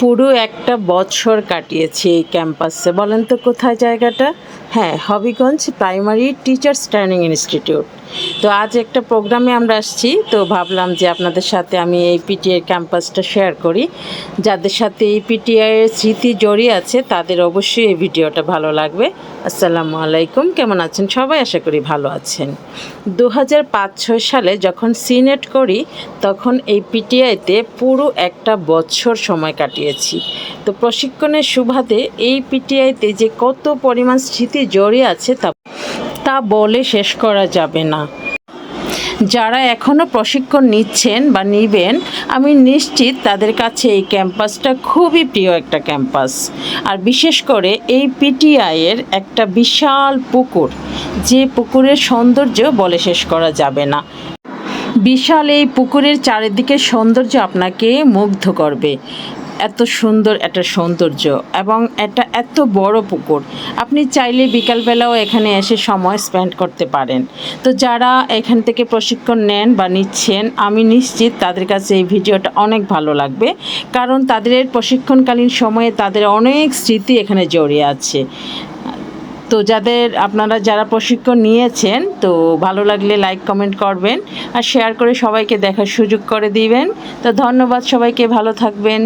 পুরো একটা বছর কাটিয়েছি এই ক্যাম্পাসে। বলেন তো কোথায় জায়গাটা? হ্যাঁ Habiganj primary teachers training institute. তো আজ একটা প্রোগ্রামে আমরা আসছি, তো ভাবলাম যে আপনাদের সাথে আমি এই পিটিআই ক্যাম্পাসটা শেয়ার করি। যাদের সাথে এই পিটিআইয়ের স্মৃতি জড়িয়ে আছে, তাদের অবশ্যই এই ভিডিওটা ভালো লাগবে। আসসালামু আলাইকুম, কেমন আছেন? সবাই আশা করি ভালো আছেন। দু হাজার সালে যখন সিনেট করি, তখন এই পিটিআইতে পুরো একটা বছর সময় কাটিয়েছি তো প্রশিক্ষণের সুবাদে এই পিটিআইতে যে কত পরিমাণ স্মৃতি জড়িয়ে আছে তা তা বলে শেষ করা যাবে না। যারা এখনও প্রশিক্ষণ নিচ্ছেন বা নিবেন, আমি নিশ্চিত তাদের কাছে এই ক্যাম্পাসটা খুবই প্রিয় একটা ক্যাম্পাস। আর বিশেষ করে এই পিটিআইয়ের একটা বিশাল পুকুর, যে পুকুরের সৌন্দর্য বলে শেষ করা যাবে না। বিশাল এই পুকুরের চারিদিকের সৌন্দর্য আপনাকে মুগ্ধ করবে। এত সুন্দর একটা সৌন্দর্য এবং এটা এত বড় পুকুর। আপনি চাইলে বিকালবেলাও এখানে এসে সময় স্পেন্ড করতে পারেন। তো যারা এখান থেকে প্রশিক্ষণ নেন বা নিচ্ছেন, আমি নিশ্চিত তাদের কাছে এই ভিডিওটা অনেক ভালো লাগবে। কারণ তাদের প্রশিক্ষণকালীন সময়ে তাদের অনেক স্মৃতি এখানে জড়িয়ে আছে। তো যাদের আপনারা যারা প্রশিক্ষণ নিয়েছেন, তো ভালো লাগলে লাইক কমেন্ট করবেন আর শেয়ার করে সবাইকে দেখার সুযোগ করে দিবেন। তো ধন্যবাদ সবাইকে, ভালো থাকবেন।